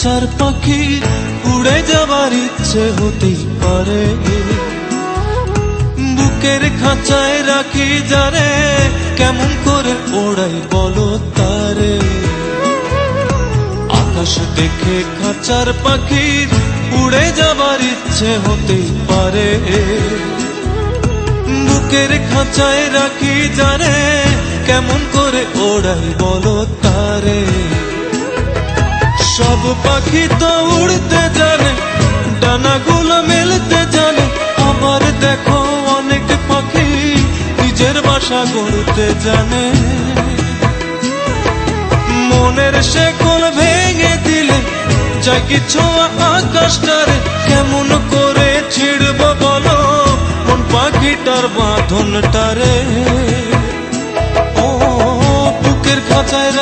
খাঁচার পাখি উড়ে যাবার ইচ্ছে হতেই পারে। বুকের খাঁচায় রাখি যারে, কেমন করে ওড়াই বলো তারে। আকাশ দেখে খাঁচার পাখির উড়ে যাবার ইচ্ছে হতেই পারে। বুকের খাঁচায় রাখি যারে, কেমন করে ওড়াই বলো তারে। সব পাখি তো উড়তে জানে, ডানাগুলো মেলতে জানে। আবার দেখো অনেক পাখি নিজের বাসা গড়তে জানে। মনের শেকল ভেঙে দিলে যাই কিছু আকাশটারে কেমন করে ছিড়ব বলো? মন পাখিটার বাঁধনটারে। ও, বুকের খাঁচায়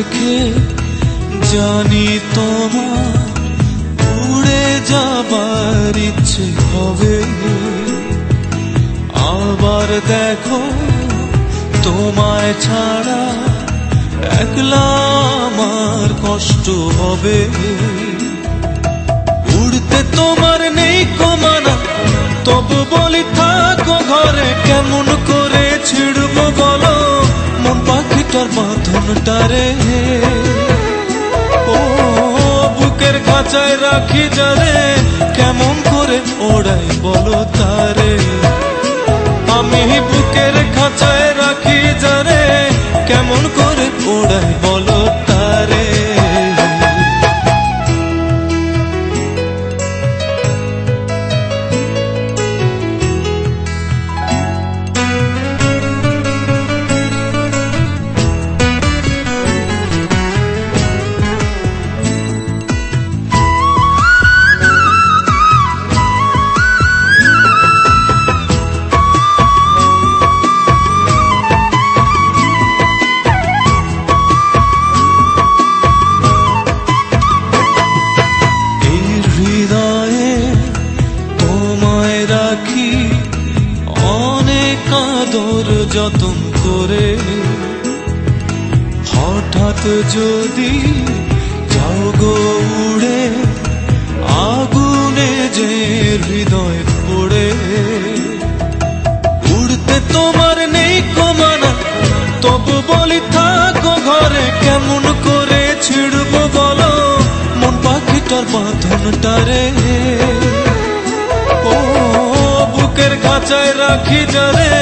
দেখে জানি তোমার উড়ে যাবার ইচ্ছে হবে। আবার দেখো তোমায় ছাড়া একলা আমার কষ্ট হবে। উড়তে তোমার নেই কমানা, তবু বলি থাকো ঘরে, কেমন করে পাখিটার বাঁধনটারে ও, বুকের খাঁচায় রাখি যারে কেমন করে ওড়াই বলো তারে। আমি বুকের খাঁচায় আদর যতন করে, হঠাৎ যদি যাও গো উড়ে, আগুনে যে হৃদয় পড়ে, উড়তে তোমার নেই কমানা, তবু বলি থাকো ঘরে, কেমন করে ছিড়ব বলো, মন পাখিটার বাঁধনটারে। ও, বুকের খাঁচায় রাখি যারে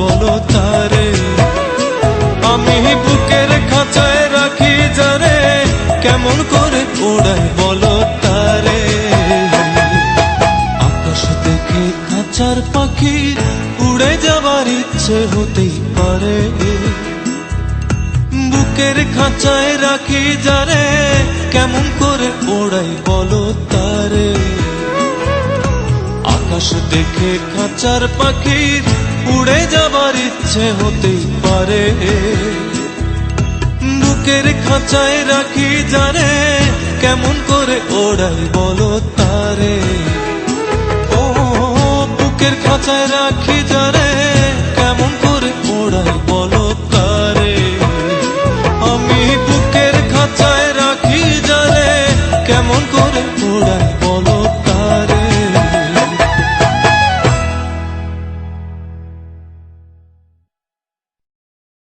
বলো তারে, আমি বুকের খাঁচায় রাখি যারে কেমন করে ওড়াই বলো তারে। আকাশ দেখে খাঁচার পাখি উড়ে যাবার ইচ্ছে হতেই পারে। বুকের খাঁচায় রাখি যারে কেমন করে ওড়াই বলো তারে। আকাশ দেখে খাঁচার পাখির উড়ে যাবার ইচ্ছে হতেই পারে। বুকের খাঁচায় রাখি জানে, কেমন করে ওড়াই বলো তারে। ও, বুকের খাঁচায় রাখি জানে, কেমন করে ওড়াই বলো তারে। আমি বুকের খাঁচায় রাখি জানে, কেমন করে ওড়াই